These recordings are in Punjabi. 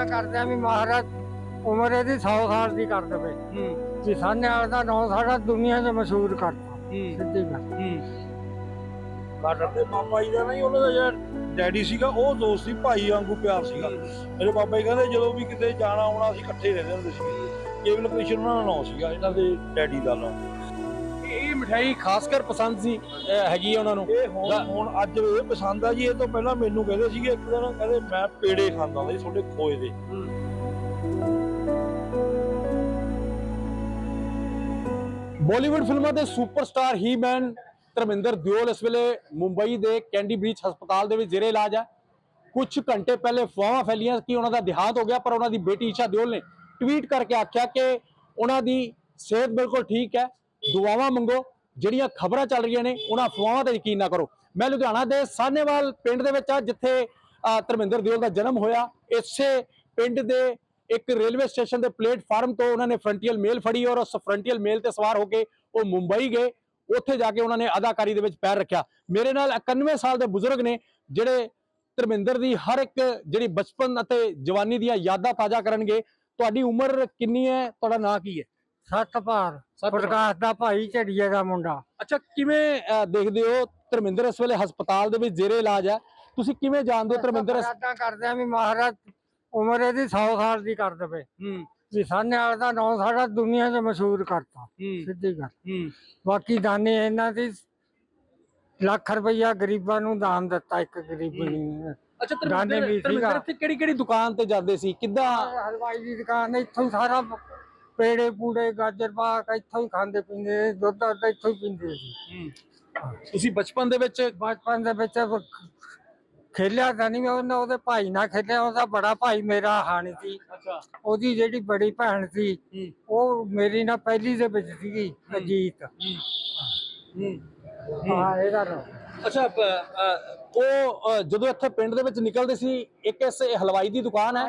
ਅਰਦਾਂ ਕਰਦੇ ਆ ਵੀ ਮਹਾਰਾਜ ਉਮਰ ਇਹਦੀ 100 ਸਾਲ ਦੀ ਕਰ ਦੇਵੇ। ਹੂੰ। ਜੀ ਸਾਨੇ ਵਾਲਾ ਦਾ ਨਾਂ ਸਾਡਾ ਦੁਨੀਆ 'ਚ ਮਸ਼ਹੂਰ ਕਰਤਾ। ਸਿੱਧੀ ਗੱਲ। ਹੂੰ। ਬਾਰਡਰ ਤੇ ਜੀ ਦਾ ਨਹੀਂ ਉਹਨਾਂ ਦਾ ਜਿਹੜਾ ਡੈਡੀ ਸੀਗਾ ਉਹ ਦੋਸਤ ਸੀ ਭਾਈ ਵਾਂਗੂ ਪਿਆਰ ਸੀਗਾ। ਮੇਰੇ ਬਾਬਾ ਜੀ ਕਹਿੰਦੇ ਜਦੋਂ ਵੀ ਕਿਤੇ ਜਾਣਾ ਆਉਣਾ ਅਸੀਂ ਇਕੱਠੇ ਰਹਿੰਦੇ ਹੁੰਦੇ ਸੀ ਕੇਵਲ ਕ੍ਰਿਸ਼ਨ ਉਹਨਾਂ ਦਾ ਨਾਂ ਸੀਗਾ ਇਹਨਾਂ ਦੇ ਡੈਡੀ ਦਾ ਨਾਂ ਇਹ ਮਠਿਆਈ ਖਾਸ ਕਰ ਪਸੰਦ ਸੀ ਅਹ ਹੈਗੀ ਆ ਉਹਨਾਂ ਨੂੰ। ਇਹ ਹੁਣ ਹੁਣ ਅੱਜ ਇਹ ਪਸੰਦ ਆ ਜੀ ਇਹ ਤੋਂ ਪਹਿਲਾਂ ਮੈਨੂੰ ਕਹਿੰਦੇ ਸੀਗੇ ਇੱਕ ਦਿਨ ਕਹਿੰਦੇ ਮੈਂ ਪੇੜੇ ਖਾਂਦਾ ਹੁੰਦਾ ਸੀ ਤੁਹਾਡੇ ਖੋਏ ਦੇ। ਬਾਲੀਵੁੱਡ ਫਿਲਮਾਂ ਦੇ superstar he man Dharmendra Deol ਇਸ ਵੇਲੇ ਮੁੰਬਈ ਦੇ ਕੈਂਡੀ ਬ੍ਰੀਚ ਹਸਪਤਾਲ ਦੇ ਵਿੱਚ ਜ਼ੇਰੇ ਇਲਾਜ ਹੈ ਕੁਝ ਘੰਟੇ ਪਹਿਲੇ ਫਵਾਹਾਂ ਫੈਲੀਆਂ ਕਿ ਉਹਨਾਂ ਦਾ ਦਿਹਾਂਤ ਹੋ ਗਿਆ ਪਰ ਉਹਨਾਂ ਦੀ ਬੇਟੀ ਈਸ਼ਾ ਦਿਓਲ ਨੇ ਟਵੀਟ ਕਰਕੇ ਆਖਿਆ ਕਿ ਉਹਨਾਂ ਦੀ ਸਿਹਤ ਬਿਲਕੁਲ ਠੀਕ ਹੈ। ਦੁਆਵਾਂ ਮੰਗੋ। ਜਿਹੜੀਆਂ ਖਬਰਾਂ ਚੱਲ ਰਹੀਆਂ ਨੇ, ਉਹਨਾਂ ਅਫਵਾਹਾਂ ਤੇ ਯਕੀਨ ਨਾ ਕਰੋ। ਮੈਂ ਲੁਧਿਆਣਾ ਦੇ ਸਾਹਨੇਵਾਲ ਪਿੰਡ ਦੇ ਵਿੱਚ ਆ, ਜਿੱਥੇ ਧਰਮਿੰਦਰ ਦਿਓਲ ਦਾ ਜਨਮ ਹੋਇਆ। ਇਸੇ ਪਿੰਡ ਦੇ ਇੱਕ ਰੇਲਵੇ ਸਟੇਸ਼ਨ ਦੇ ਪਲੇਟਫਾਰਮ ਤੋਂ ਉਹਨਾਂ ਨੇ ਫਰੰਟੀਅਲ ਮੇਲ ਫੜੀ ਔਰ ਉਸ ਫਰੰਟੀਅਲ ਮੇਲ ਤੇ ਸਵਾਰ ਹੋ ਕੇ ਉਹ ਮੁੰਬਈ ਗਏ। ਉੱਥੇ ਜਾ ਕੇ ਉਹਨਾਂ ਨੇ ਅਦਾਕਾਰੀ ਦੇ ਵਿੱਚ ਪੈਰ ਰੱਖਿਆ। ਮੇਰੇ ਨਾਲ 91 ਸਾਲ ਦੇ ਬਜ਼ੁਰਗ ਨੇ, ਜਿਹੜੇ ਧਰਮਿੰਦਰ ਦੀ ਹਰ ਇੱਕ ਜਿਹੜੀ ਬਚਪਨ ਅਤੇ ਜਵਾਨੀ ਦੀਆਂ ਯਾਦਾਂ ਤਾਜ਼ਾ ਕਰਨਗੇ। ਤੁਹਾਡੀ ਉਮਰ ਕਿੰਨੀ ਹੈ? ਤੁਹਾਡਾ ਨਾਂ ਕੀ ਹੈ? ਸੱਤ ਭਾਰ। ਪ੍ਰਕਾਸ਼ ਦਾ ਭਾਈ ਝੜੀਏ ਦਾ ਮੁੰਡਾ। ਅੱਛਾ ਕਿਵੇਂ ਅਹ, ਦੇਖਦੇ ਹੋ ਧਰਮਿੰਦਰ ਇਸ ਵੇਲੇ ਹਸਪਤਾਲ ਦੇ ਵਿੱਚ ਜ਼ੇਰੇ ਇਲਾਜ ਹੈ? ਤੁਸੀਂ ਕਿਵੇਂ ਜਾਣਦੇ ਹੋ ਧਰਮਿੰਦਰ ਇਸ- ਅਰਦਾਂ ਕਰਦੇ ਆ ਵੀ ਮਹਾਰਾਜ ਉਮਰ ਇਹਦੀ 100 ਸਾਲ ਦੀ ਕਰ ਦੇਵੇ। ਹੂੰ। ਜੀ ਸਾਨੇ ਵਾਲਾ ਦਾ ਨਾਂ ਸਾਡਾ ਦੁਨੀਆ 'ਚ ਮਸ਼ਹੂਰ ਕਰਤਾ। ਹੂੰ। ਸਿੱਧੀ ਗੱਲ। ਹੂੰ। ਬਾਕੀ ਦਾਨੇ ਇਹਨਾਂ ਦੀ ਲੱਖ ਰੁਪਈਆ ਗਰੀਬਾਂ ਨੂੰ ਦਾਨ ਦਿੱਤਾ ਇੱਕ ਗਰੀਬ ਨੂੰ ਅੱਛਾ ਗਾਂਧੀ ਧਰਮਿੰਦਰ ਵੀ ਧਰਮਿੰਦਰ ਸੀਗਾ। ਇੱਥੇ ਕਿਹੜੀ ਕਿਹੜੀ ਦੁਕਾਨ ਤੇ ਜਾਂਦੇ ਸੀ? ਕਿੱਦਾਂ? ਹਲਵਾਈ ਦੀ ਦੁਕਾਨ ਇੱਥੋਂ ਹੀ ਸਾਰਾ ਪੇੜੇ ਪੂੜੇ ਗਾਜਰ ਪਾਕ ਇੱਥੋਂ ਹੀ ਖਾਂਦੇ ਪੀਂਦੇ ਦੁੱਧ ਦੱਧ ਇੱਥੋਂ ਹੀ ਪੀਂਦੇ ਸੀ। ਤੁਸੀਂ ਬਚਪਨ ਦੇ ਵਿੱਚ ਬਚਪਨ ਦੇ ਵਿੱਚ ਖੇਲਿਆ ਤਾਂ ਨਹੀਂ ਉਹਨੇ ਉਹਦੇ ਭਾਈ ਨਾਲ ਖੇਲਿਆ ਉਹਦਾ ਬੜਾ ਭਾਈ ਮੇਰਾ ਹਾਣੀ ਸੀ। ਅੱਛਾ। ਉਹਦੀ ਜਿਹੜੀ ਬੜੀ ਭੈਣ ਸੀ ਉਹ ਮੇਰੀ ਨਾਲ ਪਹਿਲੀ ਦੇ ਵਿੱਚ ਸੀਗੀ ਅਜੀਤ। ਹੂੰ। ਇਹਦਾ। ਅੱਛਾ ਉਹ ਜਦੋਂ ਇੱਥੇ ਪਿੰਡ ਦੇ ਵਿੱਚ ਨਿਕਲਦੇ ਸੀ ਇੱਕ ਇਸ ਹਲਵਾਈ ਦੀ ਦੁਕਾਨ ਹੈ।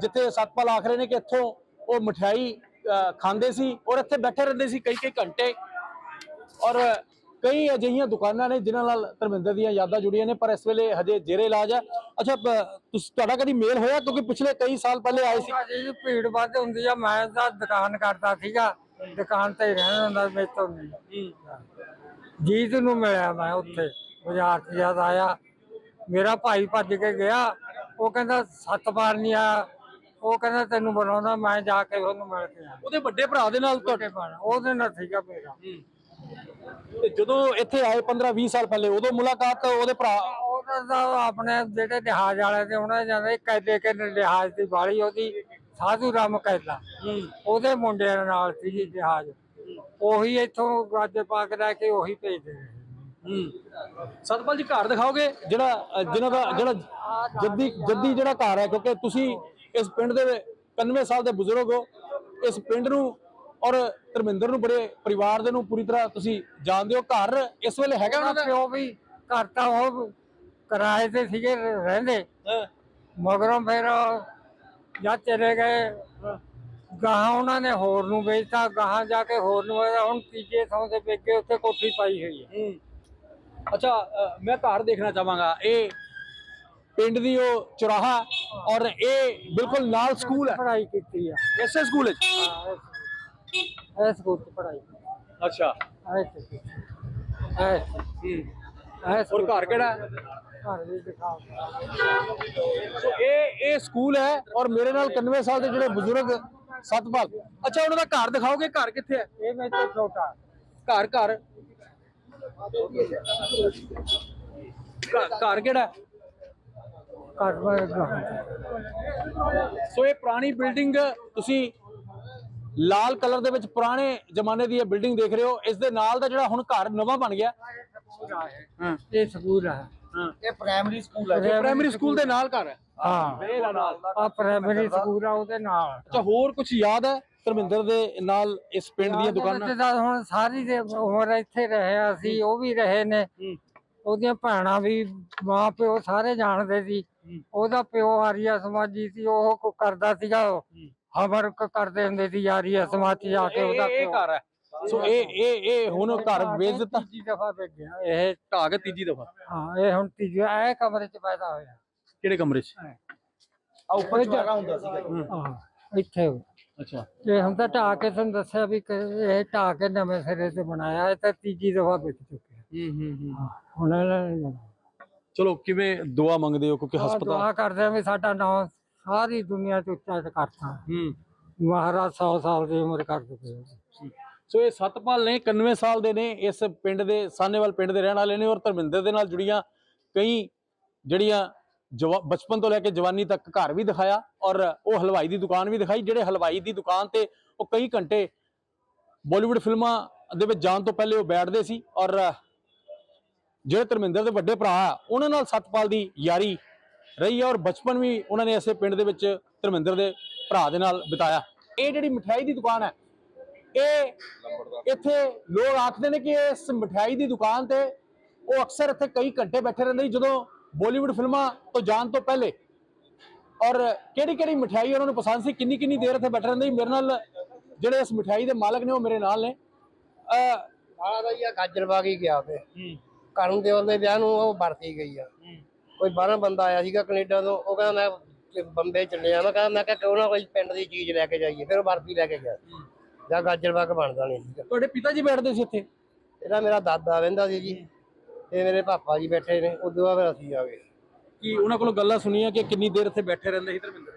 ਜਿੱਥੇ ਸਤਪਾਲ ਆਖ ਰਹੇ ਨੇ ਕਿ ਇੱਥੋਂ ਉਹ ਮਠਿਆਈ ਖਾਂਦੇ ਸੀ ਔਰ ਇੱਥੇ ਬੈਠੇ ਰਹਿੰਦੇ ਸੀ ਕਈ ਕਈ ਘੰਟੇ। ਔਰ ਕਈ ਅਜਿਹੀਆਂ ਦੁਕਾਨਾਂ ਨੇ ਜਿਨ੍ਹਾਂ ਨਾਲ ਧਰਮਿੰਦਰ ਦੀਆਂ ਯਾਦਾਂ ਜੁੜੀਆਂ ਨੇ, ਪਰ ਇਸ ਵੇਲੇ ਹਜੇ ਜੇਰੇ ਇਲਾਜ ਹੈ। ਅੱਛਾ ਤੁਹਾਡਾ ਕਦੀ ਮੇਲ ਹੋਇਆ? ਕਿਉਂਕਿ ਪਿਛਲੇ ਕਈ ਸਾਲ ਪਹਿਲੇ ਆਏ ਸੀ। ਜੀ, ਭੀੜ ਵੱਧ ਹੁੰਦੀ ਆ, ਮੈਂ ਤਾਂ ਦੁਕਾਨ ਕਰਦਾ ਸੀਗਾ, ਦੁਕਾਨ ਤੇ ਹੀ ਰਹਿਣਾ ਹੁੰਦਾ ਮੇਰੇ ਤੋਂ ਨਹੀਂ ਜੀਤ ਨੂੰ ਮਿਲਿਆ ਮੈਂ ਉੱਥੇ, ਬਾਜ਼ਾਰ 'ਚ ਜਦ ਆਇਆ। ਮੇਰਾ ਭਾਈ ਭੱਜ ਕੇ ਗਿਆ, ਉਹ ਕਹਿੰਦਾ, ਸੱਤ ਵਾਰ ਨਹੀਂ ਆ ਉਹ ਕਹਿੰਦਾ ਤੈਨੂੰ ਬੁਲਾਉਂਦਾ ਮੈਂ ਜਾ ਕੇ ਉਹਨੂੰ ਮਿਲ ਕੇ ਆ ਉਹਦੇ ਵੱਡੇ ਭਰਾ ਦੇ ਨਾਲ ਤੁਹਾਡੇ ਉਹਦੇ ਨਾਲ ਸੀਗਾ ਮੇਰਾ। ਤੇ ਜਦੋਂ ਇੱਥੇ ਆਏ 15 20 ਸਾਲ ਪਹਿਲੇ ਉਦੋਂ ਮੁਲਾਕਾਤ ਉਹਦੇ ਭਰਾ ਉਹਦਾ ਤਾਂ ਆਪਣੇ ਜਿਹੜੇ ਲਿਹਾਜ਼ ਵਾਲੇ ਤੇ ਉਹਨਾਂ ਜਾਂਦੇ ਕੈਦੇ ਕੇ ਲਿਹਾਜ਼ ਦੀ ਬਾਲੀ ਉਹਦੀ ਸਾਧੂ ਰਾਮ ਕੈਦਾ। ਉਹਦੇ ਮੁੰਡਿਆਂ ਨਾਲ ਸੀਗੀ ਲਿਹਾਜ਼। ਉਹੀ ਇੱਥੋਂ ਗੱਜ ਪਾ ਕੇ ਲੈ ਕੇ ਉਹੀ ਭੇਜਦੇ ਨੇ। ਹੂੰ। ਸਤਪਾਲ ਜੀ ਘਰ ਦਿਖਾਓਗੇ ਜਿਹੜਾ ਜਿਨ੍ਹਾਂ ਦਾ ਜਿਹੜਾ ਜੱਦੀ ਜੱਦੀ ਜਿਹੜਾ ਘਰ ਹੈ? ਕਿਉਂਕਿ ਤੁਸੀਂ ਇਸ ਪਿੰਡ ਦੇ 91 ਸਾਲ ਦੇ ਬਜ਼ੁਰਗ ਹੋ ਇਸ ਪਿੰਡ ਨੂੰ ਔਰ ਧਰਮਿੰਦਰ ਨੂੰ ਬੜੇ ਪਰਿਵਾਰ ਦੇ ਨੂੰ ਪੂਰੀ ਤਰ੍ਹਾਂ ਤੁਸੀਂ ਜਾਣਦੇ ਹੋ ਘਰ ਇਸ ਵੇਲੇ ਹੈਗਾ ਉਹਨਾਂ ਦਾ? ਪਿਓ ਵੀ ਘਰ ਤਾਂ ਉਹ ਕਿਰਾਏ ਤੇ ਸੀਗੇ ਰਹਿੰਦੇ। ਮਗਰੋਂ ਫਿਰ ਜਦ ਚਲੇ ਗਏ ਗਾਹਾਂ ਉਹਨਾਂ ਨੇ ਹੋਰ ਨੂੰ ਵੇਚਤਾ ਗਾਹਾਂ ਜਾ ਕੇ ਹੋਰ ਨੂੰ ਹੁਣ ਤੀਜੇ ਥਾਂ ਤੇ ਵੇਚੇ ਉੱਥੇ ਕੋਠੀ ਪਾਈ ਹੋਈ ਹੈ। ਅੱਛਾ ਮੈਂ ਘਰ ਦੇਖਣਾ ਚਾਹਾਂਗਾ। ਇਹ ਪਿੰਡ ਦੀ ਉਹ ਚੁਰਾਹਾ ਔਰ ਇਹ ਬਿਲਕੁਲ ਨਾਲ ਸਕੂਲ ਹੈ ਪੜ੍ਹਾਈ ਕੀਤੀ ਆ ਇਸੇ ਸਕੂਲ ਵਿੱਚ ਐਸ ਸਕੂਲ ਚ ਪੜ੍ਹਾਈ ਅੱਛਾ ਐਸ ਐਸ ਹੂੰ ਐਸ ਔਰ ਘਰ ਕਿਹੜਾ ਹੈ ਘਰ ਵੀ ਦਿਖਾਓ ਸੋ ਇਹ ਇਹ ਸਕੂਲ ਹੈ ਔਰ ਮੇਰੇ ਨਾਲ 91 ਸਾਲ ਦੇ ਜਿਹੜੇ ਬਜ਼ੁਰਗ ਸਤਪਾਲ ਅੱਛਾ ਉਹਨਾਂ ਦਾ ਘਰ ਦਿਖਾਓਗੇ ਘਰ ਕਿੱਥੇ ਹੈ ਇਹ ਮੇਰੇ ਤੋਂ ਛੋਟਾ ਘਰ ਘਰ ਘਰ- ਘਰ ਕਿਹੜਾ ਹੈ? ਸੋ ਇਹ ਪੁਰਾਣੀ ਬਿਲਡਿੰਗ ਤੁਸੀਂ ਲਾਲ ਕਲਰ ਦੇ ਵਿੱਚ ਪੁਰਾਣੇ ਜ਼ਮਾਨੇ ਦੀ ਇਹ ਬਿਲਡਿੰਗ ਦੇਖ ਰਹੇ ਹੋ। ਇਸ ਦੇ ਨਾਲ ਦਾ ਜਿਹੜਾ ਹੁਣ ਘਰ ਨਵਾਂ ਬਣ ਗਿਆ। ਹਾਂ। ਇਹ ਸਕੂਲ ਹੈ ਹਾਂ। ਇਹ ਪ੍ਰਾਇਮਰੀ ਸਕੂਲ ਇਹ ਪ੍ਰਾਇਮਰੀ ਸਕੂਲ ਦੇ ਨਾਲ ਘਰ ਹੈ। ਹਾਂ। ਇਹਦਾ ਨਾਲ ਆ ਪ੍ਰਾਇਮਰੀ ਸਕੂਲ ਆ ਉਹਦੇ ਨਾਲ। ਅੱਛਾ ਹੋਰ ਕੁਝ ਯਾਦ ਹੈ ਧਰਮਿੰਦਰ ਦੇ ਨਾਲ ਇਸ ਪਿੰਡ ਦੀਆਂ ਦੁਕਾਨਾਂ? ਤੇ ਹੁਣ ਸਾਰੀ ਦੇ ਉਮਰ ਇੱਥੇ ਰਹੇ ਅਸੀਂ ਉਹ ਵੀ ਰਹੇ ਨੇ। ਹੂੰ। ਉਹਦੀਆਂ ਭੈਣਾਂ ਵੀ ਮਾਂ ਪਿਓ ਸਾਰੇ ਜਾਣਦੇ ਸੀ। ਉਹਦਾ ਪਿਓ ਆਰੀਆ ਸਮਾਜੀ ਸੀ ਉਹ ਕੋ ਕਰਦਾ ਸੀਗਾ। ਹਮਰ ਕਰਦੇ ਹੁੰਦੇ ਸੀ ਆਰੀਆ ਸਮਾਜ ਜਾ ਕੇ ਉਹਦਾ ਇਹ- ਪਿਓ। ਘਰ ਹੈ। ਸੋ ਇਹ ਇਹ ਇਹ ਹੁਣ ਘਰ ਵੇਚ ਦਿੱਤਾ। ਤੀਜੀ ਦਫਾ ਵੇਚਿਆ ਇਹ ਢਾਹ ਕੇ ਤੀਜੀ ਦਫਾ। ਹਾਂ ਇਹ ਹੁਣ ਤੀਜੀ ਇਹ ਕਮਰੇ ਚ ਪੈਦਾ ਹੋਇਆ। ਕਿਹੜੇ ਕਮਰੇ 'ਚ? ਆ ਉੱਪਰ ਚੁਰਾਗਾ ਹੁੰਦਾ ਸੀਗਾ। ਹਾਂ ਇੱਥੇ। ਅੱਛਾ। ਤੇ ਹੁਣ ਤਾਂ ਢਾਹ ਕੇ ਤੁਹਾਨੂੰ ਦੱਸਿਆ ਵੀ ਇਹ ਢਾਹ ਕੇ ਨਵੇਂ ਸਿਰੇ ਤੇ ਬਣਾਇਆ। ਇਹ ਤਾਂ ਤੀਜੀ ਦਫਾ ਵਿਕ ਚੁੱਕਿਆ। ਹੂੰ ਹੂੰ ਹੂੰ। ਹੁਣ ਇਹਨਾਂ ਨੇ। ਚਲੋ ਕਿਵੇਂ ਦੁਆ ਮੰਗਦੇ ਹੋ? ਕਿਉਂਕਿ ਹਸਪਤਾਲ ਦੁਆ ਕਰਦੇ ਆ ਵੀ ਸਾਡਾ ਨਾਮ ਸਾਰੀ ਦੁਨੀਆ ਚ ਉੱਚਾ ਕਰਤਾ। ਹੂੰ। ਮਹਾਰਾਜ 100 ਸਾਲ ਦੀ ਉਮਰ ਕਰ ਦਿੱਤੀ ਸੋ ਇਹ ਸਤਪਾਲ ਨੇ 91 ਸਾਲ ਦੇ ਨੇ ਇਸ ਪਿੰਡ ਦੇ ਸਾਨੇਵਾਲ ਪਿੰਡ ਦੇ ਰਹਿਣ ਵਾਲੇ ਨੇ ਔਰ ਧਰਮਿੰਦਰ ਦੇ ਨਾਲ ਜੁੜੀਆਂ ਕਈ ਜਿਹੜੀਆਂ ਬਚਪਨ ਤੋਂ ਲੈ ਕੇ ਜਵਾਨੀ ਤੱਕ ਘਰ ਵੀ ਦਿਖਾਇਆ ਔਰ ਉਹ ਹਲਵਾਈ ਦੀ ਦੁਕਾਨ ਵੀ ਦਿਖਾਈ ਜਿਹੜੇ ਹਲਵਾਈ ਦੀ ਦੁਕਾਨ ਤੇ ਉਹ ਕਈ ਘੰਟੇ ਬਾਲੀਵੁੱਡ ਫਿਲਮਾਂ ਦੇ ਵਿੱਚ ਜਾਣ ਤੋਂ ਪਹਿਲੇ ਉਹ ਬੈਠਦੇ ਸੀ ਔਰ ਜਿਹੜੇ ਧਰਮਿੰਦਰ ਦੇ ਵੱਡੇ ਭਰਾ ਆ ਉਹਨਾਂ ਨਾਲ ਸਤਪਾਲ ਦੀ ਯਾਰੀ ਰਹੀ ਹੈ ਔਰ ਬਚਪਨ ਵੀ ਉਹਨਾਂ ਨੇ ਇਸੇ ਪਿੰਡ ਦੇ ਵਿੱਚ ਧਰਮਿੰਦਰ ਦੇ ਭਰਾ ਦੇ ਨਾਲ ਬਿਤਾਇਆ। ਇਹ ਜਿਹੜੀ ਮਠਿਆਈ ਦੀ ਦੁਕਾਨ ਹੈ ਇਹ ਇੱਥੇ ਲੋਕ ਆਖਦੇ ਨੇ ਕਿ ਇਸ ਮਠਿਆਈ ਦੀ ਦੁਕਾਨ ਤੇ ਉਹ ਅਕਸਰ ਇੱਥੇ ਕਈ ਘੰਟੇ ਬੈਠੇ ਰਹਿੰਦੇ ਜਦੋਂ ਬਾਲੀਵੁੱਡ ਫਿਲਮਾਂ ਤੋਂ ਜਾਣ ਤੋਂ ਪਹਿਲੇ। ਔਰ ਕਿਹੜੀ ਕਿਹੜੀ ਮਠਿਆਈ ਉਹਨਾਂ ਨੂੰ ਪਸੰਦ ਸੀ ਕਿੰਨੀ ਕਿੰਨੀ ਦੇਰ ਇੱਥੇ ਬੈਠੇ ਰਹਿੰਦੇ ਮੇਰੇ ਨਾਲ ਜਿਹੜੇ ਇਸ ਮਠਿਆਈ ਦੇ ਮਾਲਕ ਨੇ ਉਹ ਮੇਰੇ ਨਾਲ ਨੇ। ਅਹ ਸਾਲਾ ਦਾ ਆ ਗਾਜਰ ਬਾਗ ਗਿਆ ਤੇ ਕਰਨ ਦੇਵਲ ਦੇ ਵਿਆਹ ਨੂੰ ਉਹ ਵਰਤੀ ਗਈ ਆ। ਕੋਈ ਬਾਹਰੋਂ ਬੰਦਾ ਆਇਆ ਸੀਗਾ ਕੈਨੇਡਾ ਤੋਂ ਉਹ ਕਹਿੰਦਾ ਮੈਂ ਬੰਬੇ ਚੱਲਿਆ ਮੈਂ ਕਹਿੰਦਾ ਮੈਂ ਕਿਹਾ ਕਿਉਂ ਨਾ ਕੋਈ ਪਿੰਡ ਦੀ ਚੀਜ਼ ਲੈ ਕੇ ਜਾਈਏ ਫਿਰ ਉਹ ਬਰਫੀ ਲੈ ਕੇ ਗਿਆ। ਜਾਂ ਗਾਜਰ ਬਾਗ ਬਣਦਾ ਨਹੀਂ ਸੀਗਾ। ਤੁਹਾਡੇ ਪਿਤਾ ਜੀ ਬੈਠਦੇ ਸੀ ਇੱਥੇ ਇਹਦਾ ਮੇਰਾ ਦਾਦਾ ਵਹਿੰਦਾ ਸੀ ਜੀ। ਤੇ ਮੇਰੇ ਪਾਪਾ ਜੀ ਬੈਠੇ ਨੇ ਉਦੋਂ ਬਾਅਦ ਫਿਰ ਅਸੀਂ ਆ ਗਏ। ਕਿ ਉਹਨਾਂ ਕੋਲੋਂ ਗੱਲਾਂ ਸੁਣੀਆਂ ਕਿ ਕਿੰਨੀ ਦੇਰ ਇੱਥੇ ਬੈਠੇ ਰਹਿੰਦੇ ਸੀ ਧਰਮਿੰਦਰ?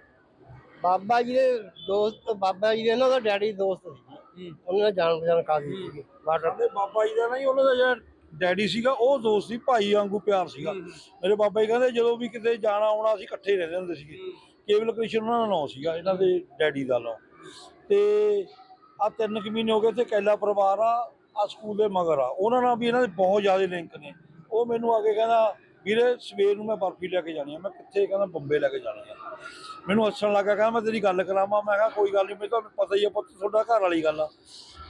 ਬਾਬਾ ਜੀ ਦੇ ਦੋਸਤ ਬਾਬਾ ਜੀ ਦੇ ਇਹਨਾਂ ਦਾ ਡੈਡੀ ਦੋਸਤ ਸੀ ਉਹਨਾਂ ਦਾ ਜਾਣ ਪਛਾਣ ਕਾਫੀ ਵਾਟਰ ਸਾਡੇ ਬਾਬਾ ਜੀ ਦਾ ਨਹੀਂ ਉਹਨਾਂ ਦਾ ਜਿਹੜਾ ਡੈਡੀ ਸੀਗਾ ਉਹ ਦੋਸਤ ਸੀ ਭਾਈ ਵਾਂਗੂ ਪਿਆਰ ਸੀਗਾ। ਮੇਰੇ ਬਾਬਾ ਜੀ ਕਹਿੰਦੇ ਜਦੋਂ ਵੀ ਕਿਤੇ ਜਾਣਾ ਆਉਣਾ ਅਸੀਂ ਇਕੱਠੇ ਹੀ ਰਹਿੰਦੇ ਹੁੰਦੇ ਸੀਗੇ। ਕੇਵਲ ਕ੍ਰਿਸ਼ਨ ਉਹਨਾਂ ਦਾ ਨਾਮ ਸੀਗਾ ਇਹਨਾਂ ਦੇ ਡੈਡੀ ਦਾ ਨਾਮ। ਤੇ ਆ ਤਿੰਨ ਕੁ ਮਹੀਨੇ ਹੋ ਗਏ ਤੇ ਕੈਲਾ ਪਰਿਵਾਰ ਆ ਆ ਸਕੂਲ ਦੇ ਮਗਰ ਆ। ਉਹਨਾਂ ਨਾਲ ਵੀ ਇਹਨਾਂ ਦੇ ਬਹੁਤ ਜ਼ਿਆਦਾ ਲਿੰਕ ਨੇ। ਉਹ ਮੈਨੂੰ ਆ ਕੇ ਕਹਿੰਦਾ ਵੀਰੇ ਸਵੇਰ ਨੂੰ ਮੈਂ ਬਰਫੀ ਲੈ ਕੇ ਜਾਣੀ ਆ। ਮੈਂ ਕਿੱਥੇ ਕਹਿੰਦਾ ਬੰਬੇ ਲੈ ਕੇ ਜਾਣੀ ਆ। ਮੈਨੂੰ ਹੱਸਣ ਲੱਗਾ ਕਹਿੰਦਾ ਮੈਂ ਤੇਰੀ ਗੱਲ ਕਰਾਵਾਂ। ਮੈਂ ਕਿਹਾ ਕੋਈ ਗੱਲ ਨਹੀਂ ਮੈਨੂੰ ਤਾਂ ਪਤਾ ਹੀ ਆ ਪੁੱਤ ਤੁਹਾਡਾ ਘਰ ਵਾਲੀ ਗੱਲ ਆ।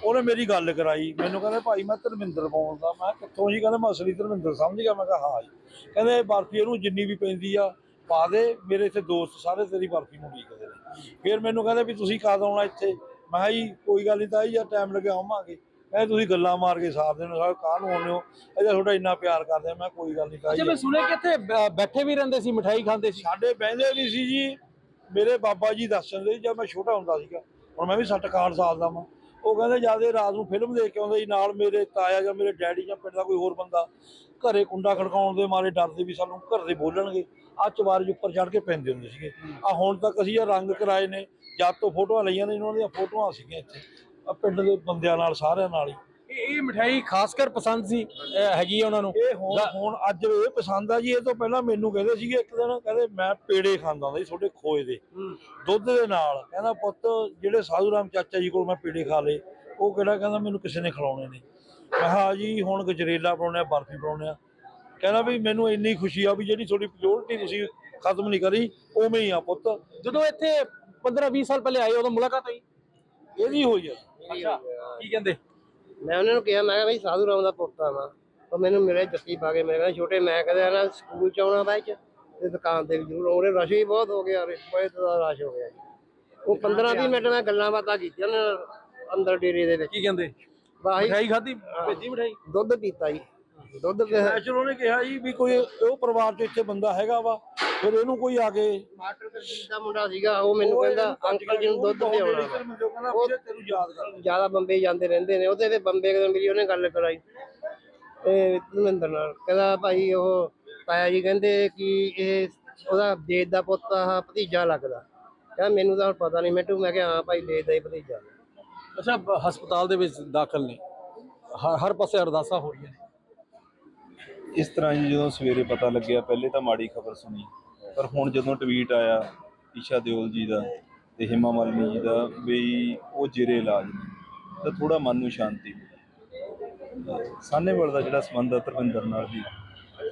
ਉਹਨੇ ਮੇਰੀ ਗੱਲ ਕਰਾਈ। ਮੈਨੂੰ ਕਹਿੰਦੇ ਭਾਈ ਮੈਂ ਧਰਮਿੰਦਰ ਬੋਲਦਾ ਮੈਂ ਕਿੱਥੋਂ ਜੀ? ਕਹਿੰਦਾ ਮੈਂ ਅਸਲੀ ਧਰਮਿੰਦਰ ਸਮਝ ਗਿਆ। ਮੈਂ ਕਿਹਾ ਹਾਂ ਜੀ। ਕਹਿੰਦੇ ਬਰਫੀ ਇਹਨੂੰ ਜਿੰਨੀ ਵੀ ਪੈਂਦੀ ਆ ਪਾ ਦੇ। ਮੇਰੇ ਇੱਥੇ ਦੋਸਤ ਸਾਰੇ ਤੇਰੀ ਬਰਫੀ ਨੂੰ ਉਡੀਕਦੇ ਨੇ। ਫਿਰ ਮੈਨੂੰ ਕਹਿੰਦੇ ਵੀ ਤੁਸੀਂ ਕਦ ਆਉਣਾ ਇੱਥੇ? ਮੈਂ ਕਿਹਾ ਜੀ ਕੋਈ ਗੱਲ ਨਹੀਂ ਤਾਂ ਜੀ ਟਾਈਮ ਲੱਗਿਆ ਆਵਾਂਗੇ। ਕਹਿੰਦੇ ਤੁਸੀਂ ਗੱਲਾਂ ਮਾਰ ਕੇ ਸਾਰ ਦੇਣ ਸਾਰੇ ਕਾਹ ਨੂੰ ਆਉਂਦੇ ਹੋ? ਇਹਦਾ ਤੁਹਾਡਾ ਇੰਨਾ ਪਿਆਰ ਕਰਦੇ ਮੈਂ ਕੋਈ ਗੱਲ ਨਹੀਂ ਤਾਂ ਅੱਛਾ ਮੈਂ ਸੁਣਿਆ ਕਿ ਇੱਥੇ ਬੈਠੇ ਵੀ ਰਹਿੰਦੇ ਸੀ ਮਠਿਆਈ ਖਾਂਦੇ ਸੀ। ਸਾਡੇ ਬਹਿੰਦੇ ਵੀ ਸੀ ਜੀ। ਮੇਰੇ ਬਾਬਾ ਜੀ ਦੱਸਦੇ ਸੀ ਜਦ ਮੈਂ ਛੋਟਾ ਹੁੰਦਾ ਸੀਗਾ ਹੁਣ ਮੈਂ ਵੀ 60 61 ਸਾਲ ਦਾ ਵਾਂ। ਉਹ ਕਹਿੰਦੇ ਜ਼ਿਆਦਾ ਰਾਤ ਨੂੰ ਫਿਲਮ ਦੇਖ ਕੇ ਆਉਂਦਾ ਸੀ, ਨਾਲ ਮੇਰੇ ਤਾਇਆ ਜਾਂ ਮੇਰੇ ਡੈਡੀ ਜਾਂ ਪਿੰਡ ਦਾ ਕੋਈ ਹੋਰ ਬੰਦਾ, ਘਰੇ ਕੁੰਡਾ ਖੜਕਾਉਣ ਦੇ ਮਾਰੇ ਡਰਦੇ ਵੀ ਸਾਨੂੰ ਘਰ ਦੇ ਬੋਲਣਗੇ ਆ ਚਵਾਰੇ ਉੱਪਰ ਚੜ ਕੇ ਪੈਂਦੇ ਹੁੰਦੇ ਸੀਗੇ। ਆ ਹੁਣ ਤੱਕ ਅਸੀਂ ਇਹ ਰੰਗ ਕਰਾਏ ਨੇ, ਜਦ ਤੋਂ ਫੋਟੋਆਂ ਲਈਆਂ ਨੇ, ਇਹਨਾਂ ਦੀਆਂ ਫੋਟੋਆਂ ਸੀਗੀਆਂ ਇੱਥੇ ਆ ਪਿੰਡ ਦੇ ਬੰਦਿਆਂ ਨਾਲ, ਸਾਰਿਆਂ ਨਾਲ ਹੀ। ਇਹ ਇਹ ਮਠਿਆਈ ਖਾਸ ਕਰ ਪਸੰਦ ਸੀ ਅਹ ਹੈਗੀ ਹੈ ਉਹਨਾਂ ਨੂੰ। ਇਹ ਹੁਣ ਹੁਣ ਅੱਜ ਇਹ ਪਸੰਦ ਆ ਜੀ ਇਹ ਤੋਂ ਪਹਿਲਾਂ ਮੈਨੂੰ ਕਹਿੰਦੇ ਸੀਗੇ ਇੱਕ ਦਿਨ ਕਹਿੰਦੇ ਮੈਂ ਪੇੜੇ ਖਾਂਦਾ ਹੁੰਦਾ ਸੀ ਤੁਹਾਡੇ ਖੋਏ ਦੇ। ਦੁੱਧ ਦੇ ਨਾਲ ਕਹਿੰਦਾ ਪੁੱਤ ਜਿਹੜੇ ਸਾਧੂ ਰਾਮ ਚਾਚਾ ਜੀ ਕੋਲ ਮੈਂ ਪੇੜੇ ਖਾ ਲਏ ਉਹ ਕਿਹੜਾ ਕਹਿੰਦਾ ਮੈਨੂੰ ਕਿਸੇ ਨੇ ਖਿਲਾਉਣੇ ਨੇ। ਮੈਂ ਕਿਹਾ ਜੀ ਹੁਣ ਗਜਰੇਲਾ ਬਣਾਉਣੇ ਆ ਬਰਫੀ ਬਣਾਉਣੇ ਆ। ਕਹਿੰਦਾ ਵੀ ਮੈਨੂੰ ਇੰਨੀ ਖੁਸ਼ੀ ਆ ਵੀ ਜਿਹੜੀ ਤੁਹਾਡੀ ਪਿਓਰਟੀ ਤੁਸੀਂ ਖਤਮ ਨਹੀਂ ਕਰੀ ਉਵੇਂ ਹੀ ਆ ਪੁੱਤ। ਜਦੋਂ ਇੱਥੇ 15 20 ਸਾਲ ਪਹਿਲੇ ਆਏ ਉਦੋਂ ਮੁਲਾਕਾਤ ਹੋਈ? ਇਹਦੀ ਹੋਈ ਆ। ਅੱਛਾ ਕੀ ਕਹਿੰਦੇ? ਮੈਂ ਉਹਨਾਂ ਨੂੰ ਕਿਹਾ ਮੈਂ ਕਿਹਾ ਬਈ ਸਾਧੂ ਰਾਮ ਦਾ ਪੁੱਤਾਂ ਵਾ ਉਹ ਮੈਨੂੰ ਮਿਲੇ ਜੱਫੀ ਪਾ ਕੇ ਮੈਂ ਕਹਿੰਦਾ ਛੋਟੇ ਮੈਂ ਕਦੇ ਨਾ ਸਕੂਲ ਚ ਆਉਣਾ ਬਾਅਦ ਚ? ਤੇ ਦੁਕਾਨ ਤੇ ਵੀ ਜ਼ਰੂਰ ਆਉਣੇ। ਰਸ਼ ਵੀ ਬਹੁਤ ਹੋ ਗਿਆ ਰੇ ਬਹੁਤ ਜ਼ਿਆਦਾ ਰਸ਼ ਹੋ ਗਿਆ ਜੀ। ਉਹ 15 20 ਮਿੰਟ ਮੈਂ ਗੱਲਾਂ ਬਾਤਾਂ ਕੀਤੀਆਂ ਨੇ ਅੰਦਰ ਡੇਰੇ ਦੇ ਵਿੱਚ। ਕੀ ਕਹਿੰਦੇ? ਬਾਈ ਮਠਿਆਈ ਖਾਧੀ? ਭੇਜੀ ਮਠਿਆਈ? ਦੁੱਧ ਪੀਤਾ ਜੀ। ਦੁੱਧ ਐਕਚੁਅਲ ਉਹਨੇ ਕਿਹਾ ਜੀ ਵੀ ਕੋਈ ਉਹ ਪਰਿਵਾਰ ਚ ਇੱਥੇ ਬੰਦਾ ਹੈਗਾ ਵਾ ਫਿਰ ਇਹਨੂੰ ਕੋਈ ਆ ਕੇ ਮਾਸਟਰ ਦਾ ਮੁੰਡਾ ਸੀਗਾ ਉਹ ਮੈਨੂੰ ਕਹਿੰਦਾ ਅੰਕਲ ਜੀ ਨੂੰ ਦੁੱਧ ਪਿਆਉਣਾ ਵਾ। ਕਹਿੰਦਾ ਵੀਰੇ ਤੈਨੂੰ ਯਾਦ ਕਰ ਜ਼ਿਆਦਾ ਬੰਬੇ ਜਾਂਦੇ ਰਹਿੰਦੇ ਨੇ ਉਹਦੇ ਤੇ ਬੰਬੇ ਕਦੇ ਮੇਰੀ ਉਹਨੇ ਗੱਲ ਕਰਾਈ। ਤੇ ਧਰਮਿੰਦਰ ਨਾਲ ਕਹਿੰਦਾ ਭਾਈ ਉਹ ਤਾਇਆ ਜੀ ਕਹਿੰਦੇ ਕਿ ਇਹ ਉਹਦਾ ਦੇਸ਼ ਦਾ ਪੁੱਤ ਆ ਭਤੀਜਾ ਲੱਗਦਾ। ਕਹਿੰਦਾ ਮੈਨੂੰ ਤਾਂ ਹੁਣ ਪਤਾ ਨਹੀਂ ਮੈਟੂ ਮੈਂ ਕਿਹਾ ਹਾਂ ਭਾਈ ਦੇਸ਼ ਦਾ ਹੀ ਭਤੀਜਾ। ਅੱਛਾ ਬ- ਹਸਪਤਾਲ ਦੇ ਵਿੱਚ ਦਾਖਲ ਨੇ। ਹਰ ਹਰ ਪਾਸੇ ਅਰਦਾਸਾਂ ਹੋ ਰਹੀਆਂ ਨੇ। ਇਸ ਤਰ੍ਹਾਂ ਜਦੋਂ ਸਵੇਰੇ ਪਤਾ ਲੱਗਿਆ ਪਹਿਲੇ ਤਾਂ ਮਾੜੀ ਖਬਰ ਸੁਣੀ। ਪਰ ਹੁਣ ਜਦੋਂ ਟਵੀਟ ਆਇਆ ਈਸ਼ਾ ਦਿਓਲ ਜੀ ਦਾ ਤੇ ਹਿਮਾ ਮਾਲਿਨੀ ਜੀ ਦਾ ਵੀ ਉਹ ਜੇਰੇ ਇਲਾਜ ਨੇ ਤਾਂ ਥੋੜਾ ਮਨ ਨੂੰ ਸ਼ਾਂਤੀ ਮਿਲੀ। ਸਾਨੇਵਾਲ ਦਾ ਜਿਹੜਾ ਸੰਬੰਧ ਹੈ ਧਰਮਿੰਦਰ ਨਾਲ ਵੀ।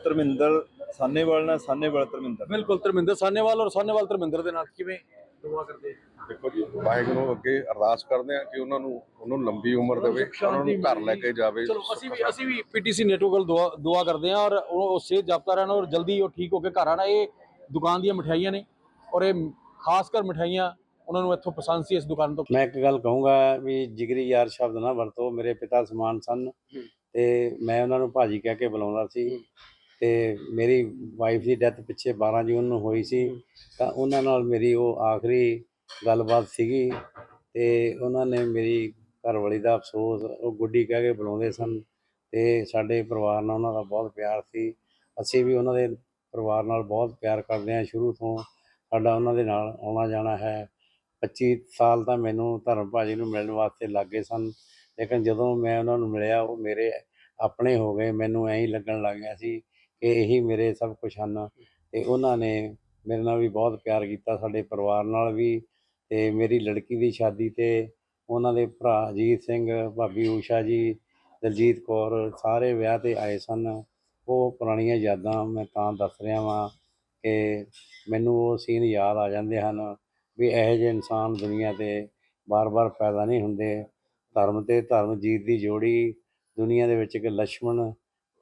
ਧਰਮਿੰਦਰ ਸਾਨੇਵਾਲ ਨਾਲ ਸਾਨੇਵਾਲ ਧਰਮਿੰਦਰ ਬਿਲਕੁਲ ਧਰਮਿੰਦਰ ਸਾਨੇਵਾਲ ਔਰ ਸਾਨੇਵਾਲ ਧਰਮਿੰਦਰ ਦੇ ਨਾਲ ਕਿਵੇਂ ਦੁਆ ਕਰਦੇ? ਦੇਖੋ ਜੀ ਵਾਹਿਗੁਰੂ ਅੱਗੇ ਅਰਦਾਸ ਕਰਦੇ ਆ ਕਿ ਉਹਨਾਂ ਨੂੰ ਉਹਨਾਂ ਨੂੰ ਲੰਬੀ ਉਮਰ ਦੇਵੇ ਉਹਨਾਂ ਨੂੰ ਘਰ ਲੈ ਕੇ ਜਾਵੇ। ਚਲੋ ਅਸੀਂ ਵੀ ਅਸੀਂ ਵੀ ਪੀਟੀਸੀ ਨੈਟਵਰਕ ਦੁਆ ਦੁਆ ਕਰਦੇ ਹਾਂ ਔਰ ਉਹ ਉਹ ਸਿਹਤ ਜਾਪਤਾ ਰਹਿਣ ਔਰ ਜਲਦੀ ਉਹ ਠੀਕ ਹੋ ਕੇ ਘਰ ਆਣਾ ਇਹ ਦੁਕਾਨ ਦੀਆਂ ਮਠਿਆਈਆਂ ਨੇ ਔਰ ਇਹ ਖਾਸ ਕਰ ਮਠਿਆਈਆਂ ਉਹਨਾਂ ਨੂੰ ਇੱਥੋਂ ਪਸੰਦ ਸੀ ਇਸ ਦੁਕਾਨ ਤੋਂ। ਮੈਂ ਇੱਕ ਗੱਲ ਕਹੂੰਗਾ ਵੀ ਜਿਗਰੀ ਯਾਰ ਸ਼ਬਦ ਨਾ ਵਰਤੋ ਮੇਰੇ ਪਿਤਾ ਸਮਾਨ ਸਨ ਤੇ ਮੈਂ ਉਹਨਾਂ ਨੂੰ ਭਾਜੀ ਕਹਿ ਕੇ ਬੁਲਾਉਂਦਾ ਸੀ ਤੇ ਮੇਰੀ ਵਾਈਫ ਦੀ ਡੈਥ ਪਿੱਛੇ 12 ਜੂਨ ਨੂੰ ਹੋਈ ਸੀ ਤਾਂ ਉਹਨਾਂ ਨਾਲ ਮੇਰੀ ਉਹ ਆਖਰੀ ਗੱਲਬਾਤ ਸੀਗੀ ਤੇ ਉਹਨਾਂ ਨੇ ਮੇਰੀ ਘਰਵਾਲੀ ਦਾ ਅਫਸੋਸ ਉਹ ਗੁੱਡੀ ਕਹਿ ਕੇ ਬੁਲਾਉਂਦੇ ਸਨ ਤੇ ਸਾਡੇ ਪਰਿਵਾਰ ਨਾਲ ਉਹਨਾਂ ਦਾ ਬਹੁਤ ਪਿਆਰ ਸੀ। ਅਸੀਂ ਵੀ ਉਹਨਾਂ ਦੇ ਪਰਿਵਾਰ ਨਾਲ ਬਹੁਤ ਪਿਆਰ ਕਰਦੇ ਹਾਂ ਸ਼ੁਰੂ ਤੋਂ। ਸਾਡਾ ਉਹਨਾਂ ਦੇ ਨਾਲ ਆਉਣਾ ਜਾਣਾ ਹੈ। 25 ਸਾਲ ਤਾਂ ਮੈਨੂੰ ਧਰਮ ਭਾਜੀ ਨੂੰ ਮਿਲਣ ਵਾਸਤੇ ਲੱਗੇ ਸਨ। ਲੇਕਿਨ ਜਦੋਂ ਮੈਂ ਉਹਨਾਂ ਨੂੰ ਮਿਲਿਆ, ਉਹ ਮੇਰੇ ਆਪਣੇ ਹੋ ਗਏ। ਮੈਨੂੰ ਐਂ ਹੀ ਲੱਗਣ ਲੱਗ ਗਿਆ ਸੀ ਕਿ ਇਹੀ ਮੇਰੇ ਸਭ ਕੁਝ ਹਨ। ਤੇ ਉਹਨਾਂ ਨੇ ਮੇਰੇ ਨਾਲ ਵੀ ਬਹੁਤ ਪਿਆਰ ਕੀਤਾ, ਸਾਡੇ ਪਰਿਵਾਰ ਨਾਲ ਵੀ। ਤੇ ਮੇਰੀ ਲੜਕੀ ਦੀ ਸ਼ਾਦੀ ਤੇ ਉਹਨਾਂ ਦੇ ਭਰਾ ਅਜੀਤ ਸਿੰਘ, ਭਾਬੀ ਊਸ਼ਾ ਜੀ, ਦਲਜੀਤ ਕੌਰ ਸਾਰੇ ਵਿਆਹ ਤੇ ਆਏ ਸਨ। ਉਹ ਪੁਰਾਣੀਆਂ ਯਾਦਾਂ ਮੈਂ ਤਾਂ ਦੱਸ ਰਿਹਾ ਵਾਂ ਕਿ ਮੈਨੂੰ ਉਹ ਸੀਨ ਯਾਦ ਆ ਜਾਂਦੇ ਹਨ ਵੀ ਇਹੋ ਜਿਹੇ ਇਨਸਾਨ ਦੁਨੀਆ ਤੇ ਬਾਰ-ਬਾਰ ਪੈਦਾ ਨਹੀਂ ਹੁੰਦੇ। ਧਰਮ ਤੇ ਧਰਮਜੀਤ ਦੀ ਜੋੜੀ, ਦੁਨੀਆ ਦੇ ਵਿੱਚ ਇੱਕ ਲక్ష్మణ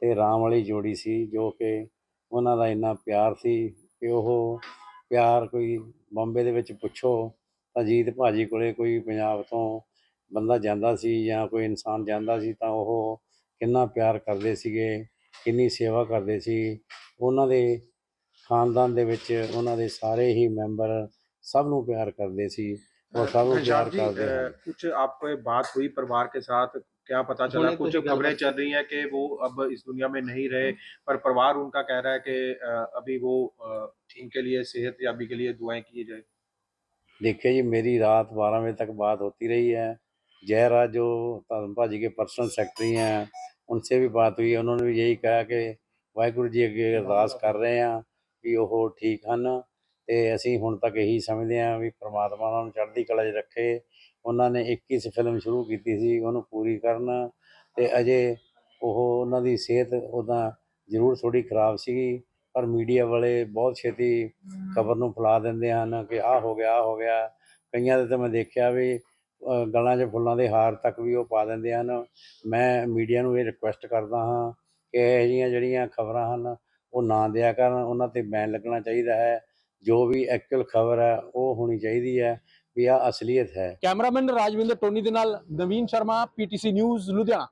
ਤੇ ਰਾਮ ਵਾਲੀ ਜੋੜੀ ਸੀ ਜੋ ਕਿ ਉਹਨਾਂ ਦਾ ਇੰਨਾ ਪਿਆਰ ਸੀ ਕਿ ਉਹ ਪਿਆਰ ਕੋਈ ਬੰਬੇ ਦੇ ਵਿੱਚ ਪੁੱਛੋ ਤਾਂ ਜੀਤ ਭਾਜੀ ਕੋਲੇ ਕੋਈ ਪੰਜਾਬ ਤੋਂ ਬੰਦਾ ਜਾਂਦਾ ਸੀ ਜਾਂ ਕੋਈ ਇਨਸਾਨ ਜਾਂਦਾ ਸੀ ਤਾਂ ਉਹ ਕਿੰਨਾ ਪਿਆਰ ਕਰਦੇ ਸੀਗੇ। ਕਿੰਨੀ ਸੇਵਾ ਕਰਦੇ ਸੀ ਉਹਨਾਂ ਦੇ ਖਾਨਦਾਨ ਦੇ ਵਿੱਚ ਉਹਨਾਂ ਦੇ ਸਾਰੇ ਹੀ ਮੈਂਬਰ ਸਭ ਨੂੰ ਪਿਆਰ ਕਰਦੇ ਸੀ और सब लोग प्यार जी करते हैं अ, कुछ आपको बात हुई परिवार के साथ क्या पता चला उन्होंने कुछ कुछ खबरें गलत- चल रही हैं कि वो अब इस दुनिया में नहीं रहे पर परिवार उनका कह रहा है कि अ, अभी वो अ, इनके लिए सेहत याबी के लिए दुआएं की जाए देखिए जी मेरी रात 12 बजे तक बात होती रही है जयराज जो धर्म भाजी के पर्सनल सेक्रेटरी हैं उनसे भी बात हुई है उन्होंने भी यही कहा कि ਵਾਹਿਗੁਰੂ ਜੀ ਅੱਗੇ ਅਰਦਾਸ ਕਰ ਰਹੇ ਹਾਂ ਵੀ ਉਹ ਠੀਕ ਹਨ ਤੇ ਅਸੀਂ ਹੁਣ ਤੱਕ ਇਹੀ ਸਮਝਦੇ ਹਾਂ ਵੀ ਪ੍ਰਮਾਤਮਾ ਉਹਨਾਂ ਨੂੰ ਚੜ੍ਹਦੀ ਕਲਾ 'ਚ ਰੱਖੇ ਉਹਨਾਂ ਨੇ 21 ਫਿਲਮ ਸ਼ੁਰੂ ਕੀਤੀ ਸੀ ਉਹਨੂੰ ਪੂਰੀ ਕਰਨ ਤੇ ਅਜੇ ਉਹ ਉਹਨਾਂ ਦੀ ਸਿਹਤ ਉੱਦਾਂ ਜ਼ਰੂਰ ਥੋੜੀ ਖਰਾਬ ਸੀਗੀ ਪਰ ਮੀਡੀਆ ਵਾਲੇ ਬਹੁਤ ਛੇਤੀ ਖਬਰ ਨੂੰ ਫੈਲਾ ਦਿੰਦੇ ਹਨ ਕਿ ਆਹ ਹੋ ਗਿਆ ਆਹ ਹੋ ਗਿਆ ਕਈਆਂ ਦੇ ਤਾਂ ਮੈਂ ਦੇਖਿਆ ਵੀ ਅ, ਗਲਾਂ 'ਚ ਫੁੱਲਾਂ ਦੇ ਹਾਰ ਤੱਕ ਵੀ ਉਹ ਪਾ ਦਿੰਦੇ ਹਨ। ਮੈਂ ਮੀਡੀਆ ਨੂੰ ਇਹ ਰਿਕੁਐਸਟ ਕਰਦਾ ਹਾਂ ਕਿ ਇਹ ਜਿਹੀਆਂ ਜਿਹੜੀਆਂ ਖਬਰਾਂ ਹਨ, ਉਹ ਨਾ ਦਿਆ ਕਰਨ। ਉਹਨਾਂ ਤੇ ਬੈਨ ਲੱਗਣਾ ਚਾਹੀਦਾ ਹੈ। ਜੋ ਵੀ ਐਕਚੁਅਲ ਖਬਰ ਹੈ, ਉਹ ਹੋਣੀ ਚਾਹੀਦੀ ਹੈ ਵੀ ਆਹ ਅਸਲੀਅਤ ਹੈ। ਕੈਮਰਾਮੈਨ ਰਾਜਵਿੰਦਰ ਟੋਨੀ ਦੇ ਨਾਲ ਨਵੀਨ ਸ਼ਰਮਾ ਪੀਟੀਸੀ ਨਿਊਜ਼ ਲੁਧਿਆਣਾ।